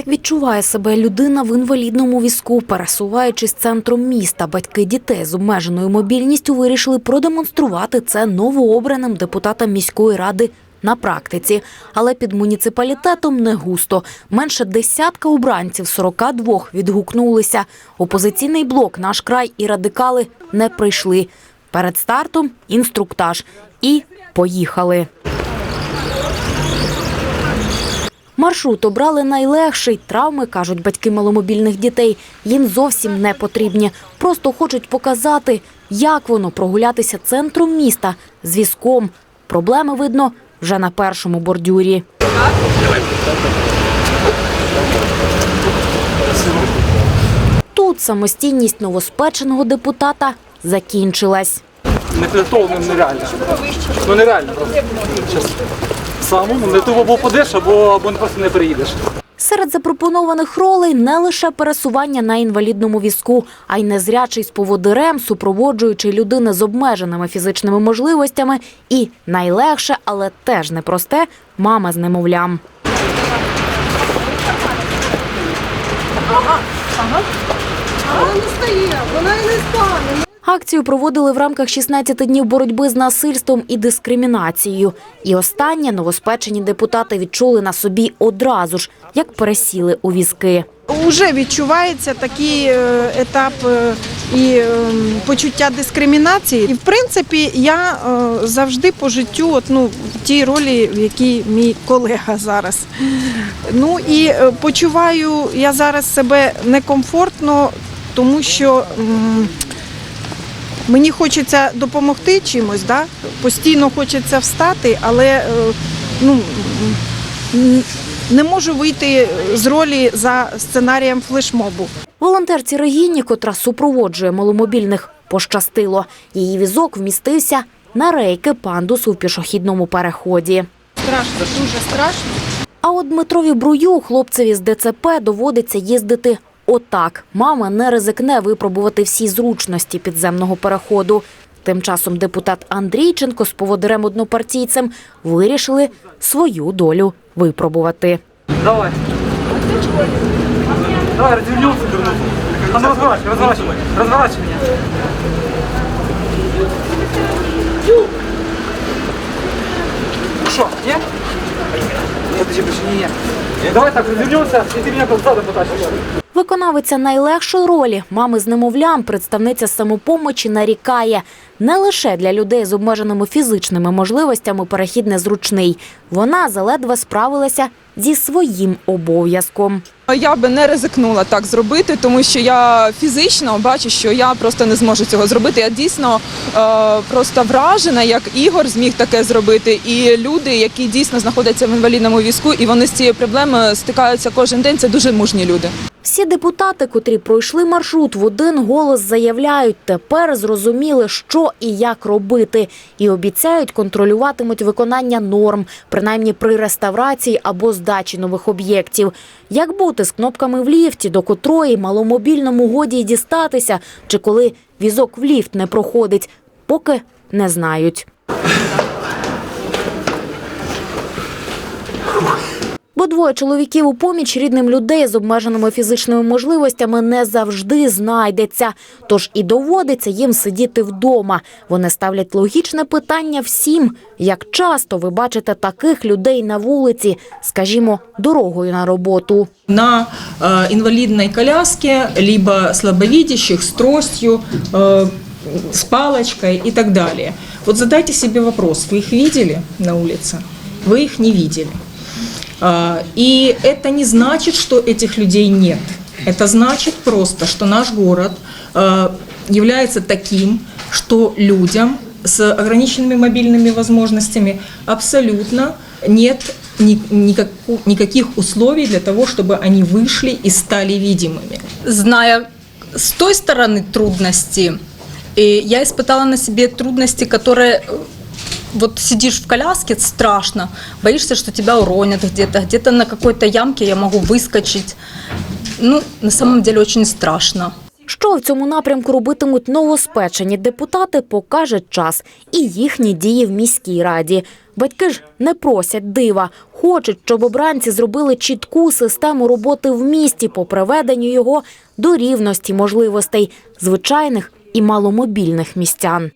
Як відчуває себе людина в інвалідному візку, пересуваючись центром міста, батьки дітей з обмеженою мобільністю вирішили продемонструвати це новообраним депутатам міської ради на практиці. Але під муніципалітетом не густо. Менше десятка обранців 42 відгукнулися. Опозиційний блок, наш край і радикали не прийшли. Перед стартом інструктаж. І поїхали. Маршрут обрали найлегший. Травми, кажуть батьки маломобільних дітей, їм зовсім не потрібні. Просто хочуть показати, як воно прогулятися центром міста з візком. Проблеми видно вже на першому бордюрі. Тут самостійність новоспеченого депутата закінчилась. непідготовленим нереально. Ну нереально. Самому не то або впадеш, або, або просто не приїдеш. Серед запропонованих ролей не лише пересування на інвалідному візку, а й незрячий з поводирем, супроводжуючи людини з обмеженими фізичними можливостями, і найлегше, але теж непросте мама з немовлям. Вона не стає, вона і не стане. Акцію проводили в рамках 16 днів боротьби з насильством і дискримінацією. І останнє новоспечені депутати відчули на собі одразу ж, як пересіли у візки. Уже відчувається такий е, етап е, і е, почуття дискримінації. І в принципі, я е, завжди по життю, от, ну, в тій ролі, в якій мій колега зараз. Ну і почуваю я зараз себе некомфортно, тому що. Мені хочеться допомогти чимось, да? постійно хочеться встати, але е, ну, не можу вийти з ролі за сценарієм флешмобу. Волонтерці Регіні, котра супроводжує маломобільних, пощастило. Її візок вмістився на рейки пандусу в пішохідному переході. Страшно, дуже страшно. А от Дмитрові Брую, хлопцеві з ДЦП, доводиться їздити отак. Мама не ризикне випробувати всі зручності підземного переходу. Тим часом депутат Андрійченко з поводирем-однопартійцем вирішили свою долю випробувати. Давай. Давай, другу. А ну подожди, подожди, не, не. Давай так, развернемся, и ты меня как задом потащишь. Виконавиця найлегшої ролі мами з немовлям, представниця самопомочі нарікає не лише для людей з обмеженими фізичними можливостями перехід незручний. Вона заледве справилася зі своїм обов'язком. Я би не ризикнула так зробити, тому що я фізично бачу, що я просто не зможу цього зробити. Я дійсно е, просто вражена, як Ігор зміг таке зробити. І люди, які дійсно знаходяться в інвалідному візку, і вони з цією проблемою стикаються кожен день. Це дуже мужні люди. Всі депутати, котрі пройшли маршрут, в один голос заявляють, тепер зрозуміли, що і як робити, і обіцяють контролюватимуть виконання норм, принаймні при реставрації або здачі нових об'єктів. Як бути з кнопками в ліфті, до котрої маломобільному годі й дістатися, чи коли візок в ліфт не проходить, поки не знають. двоє чоловіків у поміч рідним людей з обмеженими фізичними можливостями не завжди знайдеться. Тож і доводиться їм сидіти вдома. Вони ставлять логічне питання всім, як часто ви бачите таких людей на вулиці, скажімо, дорогою на роботу. на э, инвалидной коляске, либо слабовидящих с тростью, э, с палочкой и так далее. Вот задайте себе вопрос, вы их видели на улице? Вы их не видели. А, И это не значит, что этих людей нет. Это значит просто, что наш город э, является таким, что людям с ограниченными мобильными возможностями абсолютно нет ни- никаку- никаких условий для того, чтобы они вышли и стали видимыми. зная с той стороны трудности, и я испытала на себе трудности, которые э, вот сидишь в коляске, страшно, боишься, что тебя уронят где-то, где-то на какой-то ямке я могу выскочить. Ну, на самом деле очень страшно. Що в цьому напрямку робитимуть новоспечені депутати, покаже час і їхні дії в міській раді. Батьки ж не просять дива, хочуть, щоб обранці зробили чітку систему роботи в місті по приведенню його до рівності можливостей звичайних і маломобільних містян.